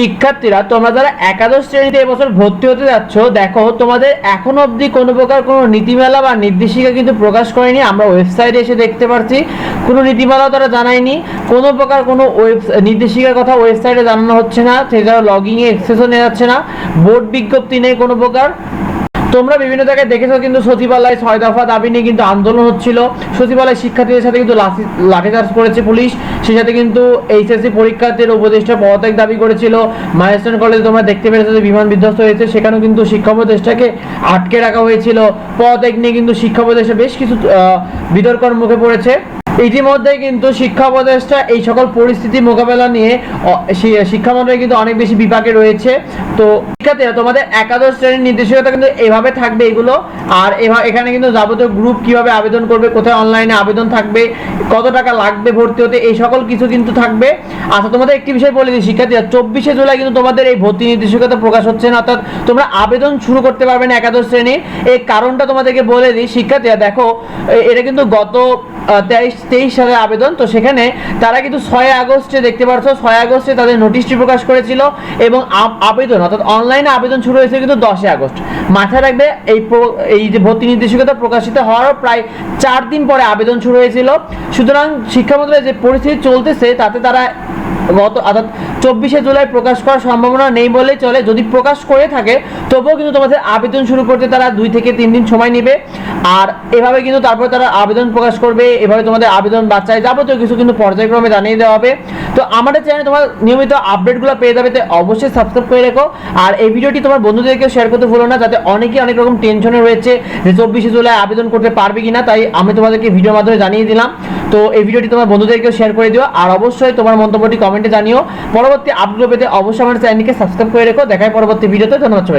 শিক্ষার্থীরা, তোমরা যারা একাদশ শ্রেণীতে এবছর ভর্তি হতে যাচ্ছ, দেখো তোমাদের এখন অবধি কোনো প্রকার কোনো নীতিমালা বা নির্দেশিকা কিন্তু প্রকাশ করেনি। আমরা ওয়েবসাইটে এসে দেখতে পারছি, কোনো নীতিমালাও তারা জানায়নি, কোনো প্রকার কোনো ওয়েব নির্দেশিকার কথা ওয়েবসাইটে জানানো হচ্ছে না, সেটা লগিংয়ে এক্সেসও নেওয়া যাচ্ছে না, বোর্ড বিজ্ঞপ্তি নেই কোনো প্রকার। তোমরা বিভিন্ন জায়গায় দেখেছ কিন্তু সচিবালয় ছয় দফা দাবি নিয়ে কিন্তু আন্দোলন হচ্ছিল। সচিবালয় শিক্ষার্থীদের সাথে কিন্তু লাঠি, লাঠিচার্জ করেছে পুলিশ। সেই সাথে কিন্তু এইচএসসি পরীক্ষার্থীর উপদেষ্টা পদত্যাগ দাবি করেছিল। মাইলস্টোন কলেজে তোমরা দেখতে পেরেছ যে বিমান বিধ্বস্ত হয়েছে। সেখানেও কিন্তু শিক্ষা উপদেষ্টাকে আটকে রাখা হয়েছিল। পদত্যাগ নিয়ে কিন্তু শিক্ষা উপদেষ্টা বেশ কিছু বিতর্কর মুখে পড়েছে। ইতিমধ্যে কিন্তু শিক্ষা উপদেষ্টা এই সকল পরিস্থিতি মোকাবেলা নিয়ে শিক্ষামন্ত্রী কিন্তু অনেক বেশি বিপাকে রয়েছে। তো শিক্ষার্থীরা, তোমাদের একাদশ শ্রেণির নির্দেশিকা কিন্তু এভাবে থাকবে এগুলো। আর এখানে কিন্তু যাবতীয় গ্রুপ কীভাবে আবেদন করবে, কোথায় অনলাইনে আবেদন থাকবে, কত টাকা লাগবে ভর্তি হতে, এই সকল কিছু কিন্তু থাকবে। আচ্ছা তোমাদের একটি বিষয় বলে দিই, শিক্ষার্থীরা, চব্বিশে জুলাই কিন্তু তোমাদের এই ভর্তি নির্দেশিকাতে প্রকাশ হচ্ছে না, অর্থাৎ তোমরা আবেদন শুরু করতে পারবে না একাদশ শ্রেণির এই কারণটা তোমাদেরকে বলে দিই, শিক্ষার্থীরা, দেখো এটা কিন্তু গত তেইশ সালের আবেদন, তো সেখানে তারা কিন্তু ছয় আগস্টে, দেখতে পাচ্ছ, ছয় আগস্টে তাদের নোটিশটি প্রকাশ করেছিল এবং আবেদন, অর্থাৎ অনলাইনে আবেদন শুরু হয়েছিল কিন্তু দশই আগস্ট। মাথায় রাখবে, এই এই যে ভর্তি নির্দেশিকতা প্রকাশিত হওয়ার প্রায় চার দিন পরে আবেদন শুরু হয়েছিল। সুতরাং শিক্ষামন্ত্রী যে পরিস্থিতি চলতেছে, তাতে তারা গত অর্থাৎ চব্বিশে জুলাই প্রকাশ করার সম্ভাবনা নেই বলেই চলে। যদি প্রকাশ করে থাকে, তবুও কিন্তু তোমাদের আবেদন শুরু করতে তারা দুই থেকে তিন দিন সময় নেবে। আর এভাবে কিন্তু তারপরে তারা আবেদন প্রকাশ করবে, এভাবে তোমাদের আবেদন বাচ্চায় যাবতীয় কিছু কিন্তু পর্যায়ক্রমে জানিয়ে দেওয়া হবে। তো আমাদের চ্যানেলে তোমার নিয়মিত আপডেটগুলো পেয়ে যাবে তো অবশ্যই সাবস্ক্রাইব করে রেখো। আর এই ভিডিওটি তোমার বন্ধুদেরকে শেয়ার করতে ভুলো না, যাতে অনেকেই অনেক রকম টেনশনে রয়েছে যে চব্বিশে জুলাই আবেদন করতে পারবে কিনা, তাই আমি তোমাদেরকে ভিডিওর মাধ্যমে জানিয়ে দিলাম। তো এই ভিডিওটি তোমার বন্ধুদেরকেও শেয়ার করে দিও। আর অবশ্যই তোমার মন্তব্যটি কমেন্টে জানিও। পরবর্তী আপডেট পেতে অবশ্যই আমার চ্যানেলকে সাবস্ক্রাইব করে রেখো। দেখায় পরবর্তী ভিডিওতে। ধন্যবাদ সবাই